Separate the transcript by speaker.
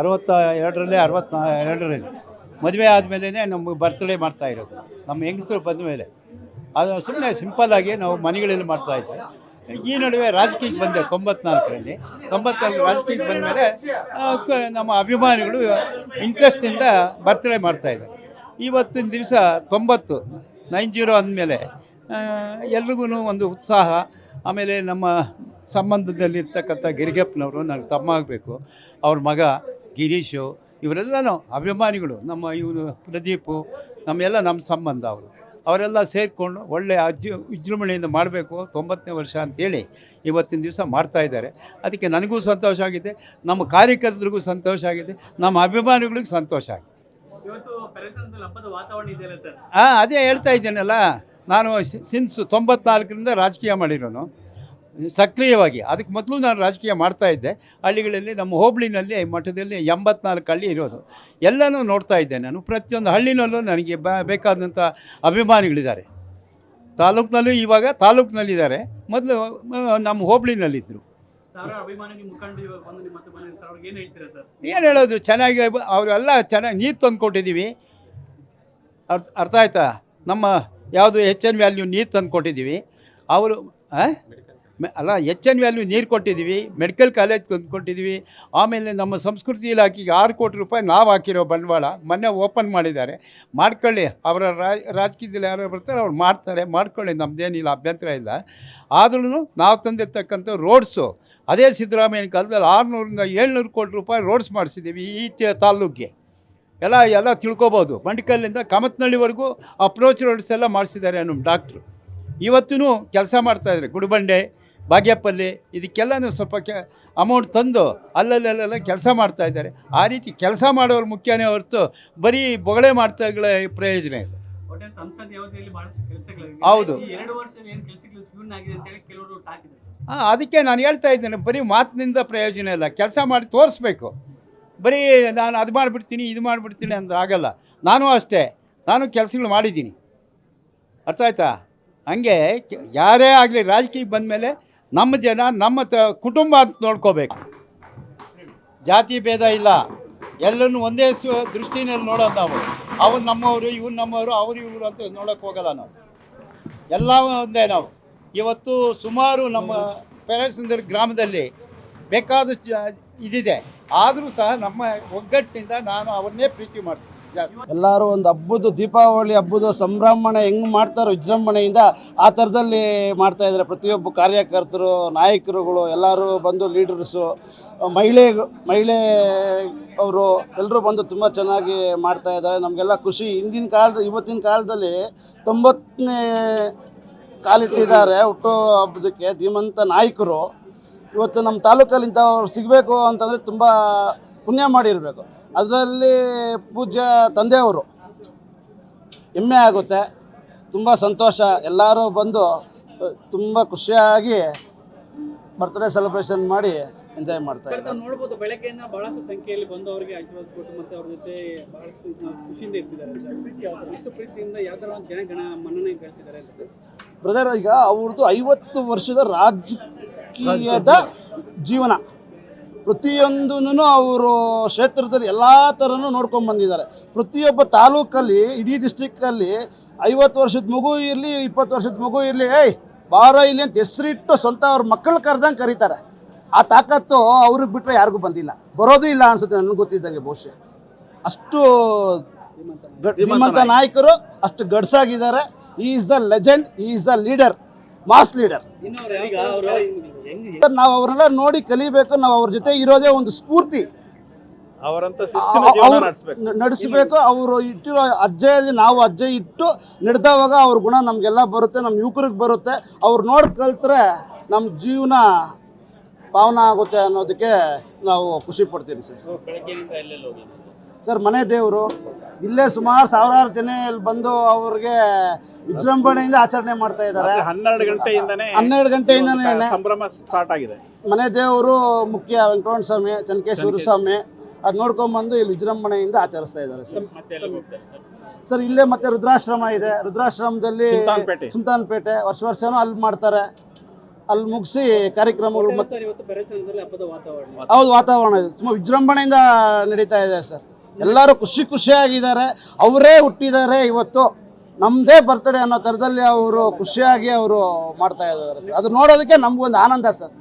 Speaker 1: ಅರವತ್ತ ಎರಡರಲ್ಲಿ ಅರವತ್ತ ಎರಡರಲ್ಲಿ. ಮದುವೆ ಆದಮೇಲೆ ನಮಗೆ ಬರ್ತ್ಡೇ ಮಾಡ್ತಾ ಇರೋದು. ನಮ್ಮ ಹೆಂಗಸರು ಬಂದ ಮೇಲೆ. ಅದು ಸುಮ್ಮನೆ ಸಿಂಪಲ್ಲಾಗಿ ನಾವು ಮನೆಗಳಲ್ಲಿ ಮಾಡ್ತಾ ಇದ್ವಿ. ಈ ನಡುವೆ ರಾಜಕೀಯಕ್ಕೆ ಬಂದೆ ತೊಂಬತ್ನಾಲ್ಕರಲ್ಲಿ. ತೊಂಬತ್ನಾಲ್ಕು ರಾಜಕೀಯಕ್ಕೆ ಬಂದ ಮೇಲೆ ನಮ್ಮ ಅಭಿಮಾನಿಗಳು ಇಂಟ್ರೆಸ್ಟಿಂದ ಬರ್ತ್ಡೇ ಮಾಡ್ತಾಯಿದ್ದಾರೆ ಇವತ್ತಿನ ದಿವಸ ತೊಂಬತ್ತು ನೈನ್ ಜೀರೋ ಅಂದಮೇಲೆ ಎಲ್ರಿಗೂ ಒಂದು ಉತ್ಸಾಹ. ಆಮೇಲೆ ನಮ್ಮ ಸಂಬಂಧದಲ್ಲಿರ್ತಕ್ಕಂಥ ಗಿರಿಗಪ್ಪನವರು ನನಗೆ ತಮ್ಮ ಆಗಬೇಕು. ಅವ್ರ ಮಗ ಗಿರೀಶು ಇವರೆಲ್ಲನೂ ಅಭಿಮಾನಿಗಳು ನಮ್ಮ ಇವರು ಪ್ರದೀಪು ನಮ್ಮೆಲ್ಲ ನಮ್ಮ ಸಂಬಂಧ ಅವರು. ಅವರೆಲ್ಲ ಸೇರಿಕೊಂಡು ಒಳ್ಳೆಯ ಅಜ್ಜು ವಿಜೃಂಭಣೆಯಿಂದ ಮಾಡಬೇಕು ತೊಂಬತ್ತನೇ ವರ್ಷ ಅಂತೇಳಿ ಇವತ್ತಿನ ದಿವಸ ಮಾಡ್ತಾ ಇದ್ದಾರೆ. ಅದಕ್ಕೆ ನನಗೂ ಸಂತೋಷ ಆಗಿದೆ ನಮ್ಮ ಕಾರ್ಯಕರ್ತರಿಗೂ ಸಂತೋಷ ಆಗಿದೆ ನಮ್ಮ ಅಭಿಮಾನಿಗಳಿಗೂ ಸಂತೋಷ ಆಗಿದೆ. ಹಾಂ ಅದೇ ಹೇಳ್ತಾ ಇದ್ದೇನಲ್ಲ ನಾನು ಸಿನ್ಸ್ ತೊಂಬತ್ನಾಲ್ಕರಿಂದ ರಾಜಕೀಯ ಮಾಡಿರೋನು. ಸಕ್ರಿಯವಾಗಿ. ಅದಕ್ಕೆ ಮೊದಲು ನಾನು ರಾಜಕೀಯ ಮಾಡ್ತಾ ಇದ್ದೆ. ಹಳ್ಳಿಗಳಲ್ಲಿ ನಮ್ಮ ಹೋಬಳಿನಲ್ಲಿ ಮಠದಲ್ಲಿ ಎಂಬತ್ನಾಲ್ಕು ಹಳ್ಳಿ ಇರೋದು. ಎಲ್ಲನೂ ನೋಡ್ತಾ ಇದ್ದೆ ನಾನು. ಪ್ರತಿಯೊಂದು ಹಳ್ಳಿನಲ್ಲೂ ನನಗೆ ಬ ಬೇಕಾದಂಥ ಅಭಿಮಾನಿಗಳಿದ್ದಾರೆ. ತಾಲೂಕಿನಲ್ಲೂ ಇವಾಗ ತಾಲೂಕಿನಲ್ಲಿದ್ದಾರೆ. ಮೊದಲು ನಮ್ಮ ಹೋಬಳಿನಲ್ಲಿದ್ದರು.
Speaker 2: ಏನು
Speaker 1: ಹೇಳೋದು? ಚೆನ್ನಾಗಿ ಅವರೆಲ್ಲ ಚೆನ್ನಾಗಿ ನೀರು ತಂದು ಕೊಟ್ಟಿದ್ದೀವಿ. ಅರ್ಥ ಅರ್ಥ ಆಯ್ತಾ? ನಮ್ಮ ಯಾವುದು ಎಚ್ ಎನ್ ವ್ಯಾಲ್ಯೂ ನೀರು ತಂದು ಕೊಟ್ಟಿದ್ದೀವಿ. ಅವರು ಆ? ಅಲ್ಲ ಎಚ್ ಎನ್ ವ್ಯಾಲ್ಯೂ ನೀರು ಕೊಟ್ಟಿದ್ದೀವಿ ಮೆಡಿಕಲ್ ಕಾಲೇಜ್ ಕೊಟ್ಟಿದ್ದೀವಿ ಆಮೇಲೆ ನಮ್ಮ ಸಂಸ್ಕೃತಿ ಇಲಾಖೆಗೆ ಆರು ಕೋಟಿ ರೂಪಾಯಿ ನಾವು ಹಾಕಿರೋ ಬಂಡವಾಳ ಮೊನ್ನೆ ಓಪನ್ ಮಾಡಿದ್ದಾರೆ. ಮಾಡ್ಕೊಳ್ಳಿ, ಅವರ ರಾಜಕೀಯದಲ್ಲಿ ಯಾರು ಬರ್ತಾರೆ, ಅವ್ರು ಮಾಡ್ತಾರೆ. ಮಾಡ್ಕೊಳ್ಳಿ ನಮ್ಮದೇನಿಲ್ಲ ಅಭ್ಯಂತರ ಇಲ್ಲ. ಆದ್ರೂ ನಾವು ತಂದಿರ್ತಕ್ಕಂಥ ರೋಡ್ಸು ಅದೇ ಸಿದ್ದರಾಮಯ್ಯನ ಕಾಲದಲ್ಲಿ ಆರುನೂರಿಂದ ಏಳ್ನೂರು ಕೋಟಿ ರೂಪಾಯಿ ರೋಡ್ಸ್ ಮಾಡಿಸಿದ್ದೀವಿ ಈ ತಾಲ್ಲೂಕಿಗೆ. ಎಲ್ಲ ಎಲ್ಲ ತಿಳ್ಕೊಬೋದು. ಮಂಡಿಕಲ್ಲಿಂದ ಕಮತ್ನಳ್ಳಿವರೆಗೂ ಅಪ್ರೋಚ್ ರೋಡ್ಸ್ ಎಲ್ಲ ಮಾಡಿಸಿದ್ದಾರೆ ನಮ್ಮ ಡಾಕ್ಟ್ರು ಇವತ್ತೂ ಕೆಲಸ ಮಾಡ್ತಾಯಿದ್ದಾರೆ ಗುಡಿಬಂಡೆ ಬಾಗೇಪಲ್ಲಿ ಇದಕ್ಕೆಲ್ಲನೂ ಸ್ವಲ್ಪ ಕೆ ಅಮೌಂಟ್ ತಂದು ಅಲ್ಲಲ್ಲೆಲ್ಲ ಕೆಲಸ ಮಾಡ್ತಾ ಇದ್ದಾರೆ. ಆ ರೀತಿ ಕೆಲಸ ಮಾಡೋರು ಮುಖ್ಯನೇ ಹೊರತು ಬರೀ ಬೊಗಳೆ ಮಾಡ್ತಾಗಳ ಪ್ರಯೋಜನ ಇಲ್ಲ. ಹೌದು. ಹಾಂ ಅದಕ್ಕೆ ನಾನು ಹೇಳ್ತಾ ಇದ್ದೇನೆ ಬರೀ ಮಾತಿನಿಂದ ಪ್ರಯೋಜನ ಇಲ್ಲ. ಕೆಲಸ ಮಾಡಿ ತೋರಿಸ್ಬೇಕು. ಬರೀ ನಾನು ಅದು ಮಾಡಿಬಿಡ್ತೀನಿ ಇದು ಮಾಡಿಬಿಡ್ತೀನಿ ಅಂತ ಆಗಲ್ಲ. ನಾನು ಅಷ್ಟೇ ನಾನು ಕೆಲಸಗಳು ಮಾಡಿದ್ದೀನಿ. ಅರ್ಥ ಆಯ್ತಾ? ಹಂಗೆ ಯಾರೇ ಆಗಲಿ ರಾಜಕೀಯಕ್ಕೆ ಬಂದಮೇಲೆ ನಮ್ಮ ಜನ ನಮ್ಮ ತ ಕುಟುಂಬ ಅಂತ ನೋಡ್ಕೋಬೇಕು. ಜಾತಿ ಭೇದ ಇಲ್ಲ. ಎಲ್ಲರನ್ನು ಒಂದೇ ಸ್ವ ದೃಷ್ಟಿನಲ್ಲಿ ನೋಡೋದು ನಾವು. ಅವ್ರು ನಮ್ಮವರು, ಇವ್ರು ನಮ್ಮವರು, ಅವ್ರು ಇವರು ಅಂತ ನೋಡೋಕೆ ಹೋಗಲ್ಲ ನಾವು. ಎಲ್ಲ ಒಂದೇ ನಾವು. ಇವತ್ತು ಸುಮಾರು ನಮ್ಮ ಪೆರೇಸಂದ್ರ ಗ್ರಾಮದಲ್ಲಿ ಬೇಕಾದ ಇದಿದೆ. ಆದರೂ ಸಹ ನಮ್ಮ ಒಗ್ಗಟ್ಟಿನಿಂದ ನಾನು ಅವನ್ನೇ ಪ್ರೀತಿ ಮಾಡ್ತೀನಿ.
Speaker 3: ಎಲ್ಲರೂ ಒಂದು ಹಬ್ಬದ ದೀಪಾವಳಿ ಹಬ್ಬದ ಸಂಭ್ರಮಣೆ ಹೆಂಗೆ ಮಾಡ್ತಾರೋ ವಿಜೃಂಭಣೆಯಿಂದ ಆ ಥರದಲ್ಲಿ ಮಾಡ್ತಾ ಇದ್ದಾರೆ. ಪ್ರತಿಯೊಬ್ಬ ಕಾರ್ಯಕರ್ತರು, ನಾಯಕರುಗಳು, ಎಲ್ಲರೂ ಬಂದು ಲೀಡರ್ಸು ಮಹಿಳೆ ಮಹಿಳೆ ಅವರು ಎಲ್ಲರೂ ಬಂದು ತುಂಬ ಚೆನ್ನಾಗಿ ಮಾಡ್ತಾ ಇದ್ದಾರೆ. ನಮಗೆಲ್ಲ ಖುಷಿ. ಹಿಂದಿನ ಕಾಲದ, ಇವತ್ತಿನ ಕಾಲದಲ್ಲಿ ತೊಂಬತ್ತನೇ ಕಾಲಿಟ್ಟಿದ್ದಾರೆ ಹುಟ್ಟು ಹಬ್ಬದಕ್ಕೆ ಧೀಮಂತ ನಾಯಕರು. ಇವತ್ತು ನಮ್ಮ ತಾಲೂಕಲ್ಲಿ ಇಂಥವ್ರು ಸಿಗಬೇಕು ಅಂತಂದರೆ ತುಂಬ ಪುಣ್ಯ ಮಾಡಿರಬೇಕು. ಅದರಲ್ಲಿ ಪೂಜ್ಯ ತಂದೆಯವರು. ಹೆಮ್ಮೆ ಆಗುತ್ತೆ ತುಂಬ ಸಂತೋಷ. ಎಲ್ಲರೂ ಬಂದು ತುಂಬ ಖುಷಿಯಾಗಿ ಬರ್ತ್ಡೇ ಸೆಲೆಬ್ರೇಷನ್ ಮಾಡಿ ಎಂಜಾಯ್ ಮಾಡ್ತಾ ಇದ್ದಾರೆ.
Speaker 2: ನೋಡ್ಬೋದು ಬೆಳಗ್ಗೆಯಿಂದ ಬಹಳಷ್ಟು ಸಂಖ್ಯೆಯಲ್ಲಿ ಬಂದು ಅವರಿಗೆ ಆಶೀರ್ವಾದ ಕೊಟ್ಟು ಮತ್ತೆ ಅವ್ರ ಜೊತೆ ಬಹಳಷ್ಟು ಖುಷಿಯಿಂದ ಇರ್ತಿದ್ದಾರೆ. ಇಷ್ಟು ಪ್ರೀತಿಯಿಂದ ಯಾವ ಥರ ಜನ ಗಣ ಮನ್ನಣೆ ಗಳಿಸಿದ್ದಾರೆ
Speaker 3: ಬ್ರದರ್ ಈಗ ಅವ್ರದ್ದು ಐವತ್ತು ವರ್ಷದ ರಾಜಕೀಯದ ಜೀವನ. ಪ್ರತಿಯೊಂದೂ ಅವರು ಕ್ಷೇತ್ರದಲ್ಲಿ ಎಲ್ಲ ಥರನೂ ನೋಡ್ಕೊಂಡು ಬಂದಿದ್ದಾರೆ. ಪ್ರತಿಯೊಬ್ಬ ತಾಲೂಕಲ್ಲಿ ಇಡೀ ಡಿಸ್ಟಿಕ್ಕಲ್ಲಿ ಐವತ್ತು ವರ್ಷದ ಮಗು ಇರಲಿ ಇಪ್ಪತ್ತು ವರ್ಷದ ಮಗು ಇರಲಿ ಏಯ್ ಬಾರೋ ಇಲ್ಲಿ ಅಂತ ಹೆಸರಿಟ್ಟು ಸ್ವಂತ ಅವ್ರ ಮಕ್ಕಳು ಕರೆದಂಗೆ ಕರೀತಾರೆ. ಆ ತಾಕತ್ತು ಅವ್ರಿಗೆ ಬಿಟ್ಟರೆ ಯಾರಿಗೂ ಬಂದಿಲ್ಲ. ಬರೋದು ಇಲ್ಲ ಅನ್ಸುತ್ತೆ ನನಗೆ ಗೊತ್ತಿದ್ದಂಗೆ ಬಹುಶಃ. ಅಷ್ಟು ಶ್ರೀಮಂತ ನಾಯಕರು ಅಷ್ಟು ಗಡ್ಸಾಗಿದ್ದಾರೆ. He is the legend he is the leader mass leader.
Speaker 2: ಇನ್ನು ಅವ್ರು ಈಗ ಅವರು ಹೆಂಗ್
Speaker 3: ನಾವು ಅವರೆಲ್ಲ ನೋಡಿ ಕಲಿಬೇಕು ನಾವು ಅವ್ರ ಜೊತೆ ಇರೋದೇ ಒಂದು ಸ್ಫೂರ್ತಿ.
Speaker 4: ಅವರಂತ ಶಿಸ್ತಿನ ಜೀವನ ನಡೆಸಬೇಕು.
Speaker 3: ನಡೆಸಬೇಕು ಅವರು ಇಟ್ಟಿರೋ ಅಜ್ಜೆಯಲ್ಲಿ ನಾವು ಅಜ್ಜೆ ಇಟ್ಟು ನಡೆದವಾಗ ಅವ್ರ ಗುಣ ನಮಗೆಲ್ಲ ಬರುತ್ತೆ ನಮ್ಮ ಯುವಕರಿಗೆ ಬರುತ್ತೆ. ಅವ್ರು ನೋಡಿ ಕಲ್ತ್ರೆ ನಮ್ಮ ಜೀವನ ಪಾವನ ಆಗುತ್ತೆ ಅನ್ನೋದಕ್ಕೆ ನಾವು ಖುಷಿ ಪಡ್ತೀವಿ ಸರ್. ಸರ್ ಮನೆ ದೇವರು. ಇಲ್ಲೇ ಸುಮಾರು ಸಾವಿರಾರು ಜನ ಇಲ್ಲಿ ಬಂದು ಅವ್ರಿಗೆ ವಿಜೃಂಭಣೆಯಿಂದ ಆಚರಣೆ ಮಾಡ್ತಾ ಇದ್ದಾರೆ.
Speaker 4: ಹನ್ನೆರಡು ಗಂಟೆಯಿಂದನೇ
Speaker 3: ಹನ್ನೆರಡು ಗಂಟೆಯಿಂದನೇ
Speaker 4: ಸಂಭ್ರಮ ಸ್ಟಾರ್ಟ್ ಆಗಿದೆ.
Speaker 3: ಮನೆ ದೇವರು ಮುಖ್ಯ ವೆಂಕಟರಮಣ ಸ್ವಾಮಿ ಚನ್ಕೇಶ್ವರ ಸ್ವಾಮಿ ಅದು ನೋಡ್ಕೊಂಡ್ಬಂದು ಇಲ್ಲಿ ವಿಜೃಂಭಣೆಯಿಂದ ಆಚರಿಸ್ತಾ ಇದ್ದಾರೆ ಸರ್.
Speaker 2: ಮತ್ತೆ ಎಲ್ಲಿ ಹೋಗ್ತಾರೆ ಸರ್
Speaker 3: ಸರ್ ಇಲ್ಲೇ ಮತ್ತೆ ರುದ್ರಾಶ್ರಮ ಇದೆ. ರುದ್ರಾಶ್ರಮದಲ್ಲಿ
Speaker 4: ಸುಲ್ತಾನ್ಪೇಟೆ.
Speaker 3: ವರ್ಷ ವರ್ಷನೂ ಅಲ್ಲಿ ಮಾಡ್ತಾರೆ. ಅಲ್ಲಿ ಮುಗಿಸಿ ಕಾರ್ಯಕ್ರಮಗಳು ಮತ್ತೆ
Speaker 2: ಸರ್ ಇವತ್ತು ಬೆರೆಸನದಲ್ಲಿ ಹಬ್ಬದ ವಾತಾವರಣ
Speaker 3: ಹೌದು ವಾತಾವರಣ ಇದೆ. ತುಂಬ ವಿಜೃಂಭಣೆಯಿಂದ ನಡೀತಾ ಇದೆ ಸರ್. ಎಲ್ಲರೂ ಖುಷಿ ಖುಷಿಯಾಗಿದ್ದಾರೆ. ಅವರೇ ಹುಟ್ಟಿದ್ದಾರೆ ಇವತ್ತು. ನಮ್ಮದೇ ಬರ್ತಡೇ ಅನ್ನೋ ಥರದಲ್ಲಿ ಅವರು ಖುಷಿಯಾಗಿ ಅವರು ಮಾಡ್ತಾ ಇದ್ದಾರೆ ಸರ್. ಅದು ನೋಡೋದಕ್ಕೆ ನಮಗೊಂದು ಆನಂದ ಸರ್.